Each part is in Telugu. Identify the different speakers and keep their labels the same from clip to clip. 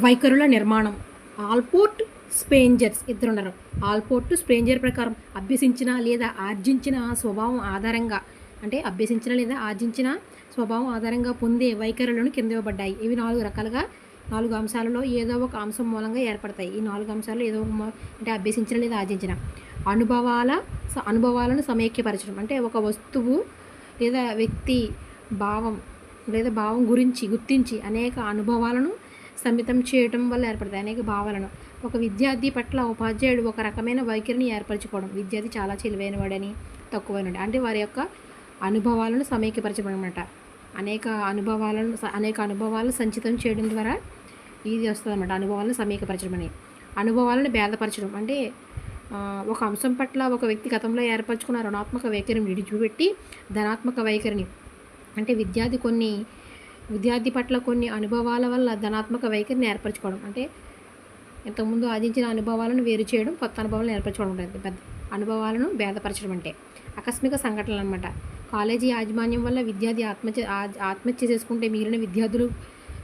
Speaker 1: వైఖరుల నిర్మాణం. ఆల్పోర్ట్ స్పేంజర్స్ ఇద్దరున్నారు. ఆల్పోర్ట్ స్పేంజర్ ప్రకారం అభ్యసించిన లేదా ఆర్జించిన స్వభావం ఆధారంగా అంటే అభ్యసించిన లేదా ఆర్జించిన స్వభావం ఆధారంగా పొందే వైఖరులను కింద ఇవ్వబడ్డాయి. ఇవి నాలుగు రకాలుగా నాలుగు అంశాలలో ఏదో ఒక అంశం మూలంగా ఏర్పడతాయి. ఈ నాలుగు అంశాలు ఏదో ఒక అంటే అభ్యసించిన లేదా ఆర్జించిన. అనుభవాల స- అనుభవాలను సమైక్యపరచడం. అంటే ఒక వస్తువు లేదా వ్యక్తి భావం లేదా భావం గురించి గుర్తించి అనేక అనుభవాలను సమితం చేయటం వల్ల ఏర్పడతాయి అనేక భావాలను ఒక విద్యార్థి పట్ల ఉపాధ్యాయుడు ఒక రకమైన వైఖరిని ఏర్పరచుకోవడం. విద్యార్థి చాలా తెలివైనవాడని తక్కువైనవాడు. అంటే వారి యొక్క అనుభవాలను సమైక్యపరచడం అనమాట అనేక అనుభవాలను అనేక అనుభవాలను సంచితం చేయడం ద్వారా ఇది వస్తుంది అనమాట అనుభవాలను సమీకపరచడం అని అనుభవాలను భేదపరచడం. అంటే ఒక అంశం పట్ల ఒక వ్యక్తి గతంలో ఏర్పరచుకున్న రుణాత్మక వైఖరిని విడిచిపెట్టి ధనాత్మక వైఖరిని. అంటే విద్యార్థి కొన్ని విద్యార్థి పట్ల కొన్ని అనుభవాల వల్ల ధనాత్మక వైఖరిని ఏర్పరచుకోవడం. అంటే ఇంతకుముందు ఆదించిన అనుభవాలను వేరు చేయడం కొత్త అనుభవాలను ఏర్పరచుకోవడం ఉంటుంది పెద్ద అనుభవాలను భేదపరచడం అంటే ఆకస్మిక సంఘటనలు అనమాట కాలేజీ యాజమాన్యం వల్ల విద్యార్థి ఆత్మహత్య ఆత్మహత్య చేసుకుంటే మిగిలిన విద్యార్థులు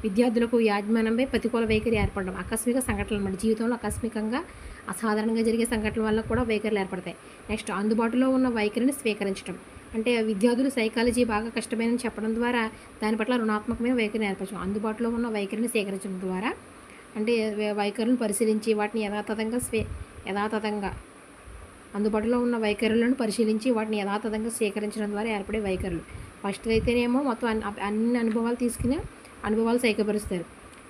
Speaker 1: విద్యార్థులకు యాజమాన్యంపై ప్రతికూల వైఖరి ఏర్పడడం ఆకస్మిక సంఘటనలు అన్నమాట జీవితంలో ఆకస్మికంగా అసాధారణంగా జరిగే సంఘటనల వల్ల కూడా వైఖరులు ఏర్పడతాయి. నెక్స్ట్ అందుబాటులో ఉన్న వైఖరిని స్వీకరించడం అంటే విద్యార్థులు సైకాలజీ బాగా కష్టమైనని చెప్పడం ద్వారా దాని పట్ల రుణాత్మకమైన వైఖరిని ఏర్పరచడం అందుబాటులో ఉన్న వైఖరిని స్వీకరించడం ద్వారా అంటే వైఖరులను పరిశీలించి వాటిని యథాతథంగా స్వే యథాతథంగా అందుబాటులో ఉన్న వైఖరులను పరిశీలించి వాటిని యథాతథంగా స్వీకరించడం ద్వారా ఏర్పడే వైఖరులు. ఫస్ట్ అయితేనేమో మొత్తం అన్ని అన్ని అనుభవాలు తీసుకుని అనుభవాలు సైకపరుస్తారు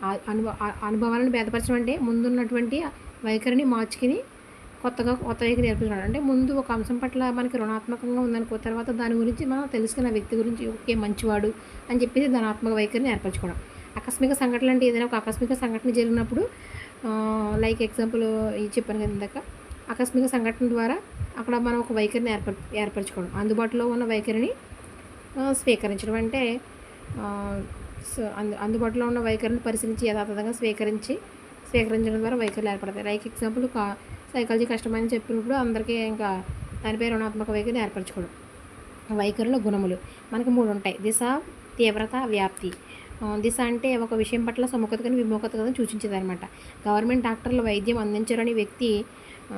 Speaker 1: ఆ అనుభవ అనుభవాలను భేదపరచడం అంటే ముందున్నటువంటి వైఖరిని మార్చుకుని కొత్తగా కొత్త వైఖరి నేర్పించడం అంటే ముందు ఒక అంశం పట్ల మనకి రుణాత్మకంగా ఉందనుకో తర్వాత దాని గురించి మనం తెలుసుకున్న వ్యక్తి గురించి ఓకే మంచివాడు అని చెప్పేసి ధనాత్మక వైఖరిని ఏర్పరచుకోవడం. ఆకస్మిక సంఘటన అంటే ఏదైనా ఒక ఆకస్మిక సంఘటన జరిగినప్పుడు లైక్ ఎగ్జాంపుల్ చెప్పాను కదా ఇందాక ఆకస్మిక సంఘటన ద్వారా అక్కడ మనం ఒక వైఖరిని ఏర్ప ఏర్పరచుకోవడం. అందుబాటులో ఉన్న వైఖరిని స్వీకరించడం. అంటే అందు అందుబాటులో ఉన్న వైఖరిని పరిశీలించి యథాతథంగా స్వీకరించి స్వీకరించడం ద్వారా వైఖరులు ఏర్పడతాయి. లైక్ ఎగ్జాంపుల్ కా సైకాలజీ కష్టమని చెప్పినప్పుడు అందరికీ ఇంకా దానిపై రుణాత్మక వైఖరిని ఏర్పరచుకోవడం. వైఖరుల గుణములు. మనకు మూడు ఉంటాయి. దిశ తీవ్రత వ్యాప్తి. దిశ అంటే ఒక విషయం పట్ల సుముఖతను విముఖతను సూచించేది సూచించేదనమాట గవర్నమెంట్ డాక్టర్లు వైద్యం అందించరని వ్యక్తి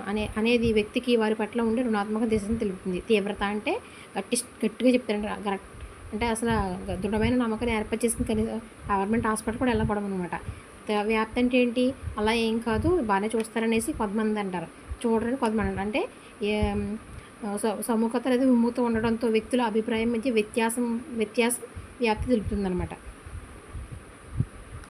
Speaker 1: అనే అనేది వ్యక్తికి వారి పట్ల ఉండే రుణాత్మక దిశను తెలుపుతుంది. తీవ్రత అంటే గట్టి గట్టిగా చెప్తారంట. కరెక్ట్. అంటే అసలు దృఢమైన నమ్మకాన్ని ఏర్పాటు చేసిన కనీసం గవర్నమెంట్ హాస్పిటల్ కూడా వెళ్ళకూడదు అనమాట వ్యాప్తి అంటే ఏంటి? అలా ఏం కాదు బాగానే చూస్తారనేసి కొంతమంది అంటారు. చూడరని కొంతమంది అంటారు. అంటే ఏ- స- సముఖత ఉండడంతో వ్యక్తుల అభిప్రాయం మధ్య వ్యత్యాసం వ్యత్యాసం వ్యాప్తి తెలుపుతుందనమాట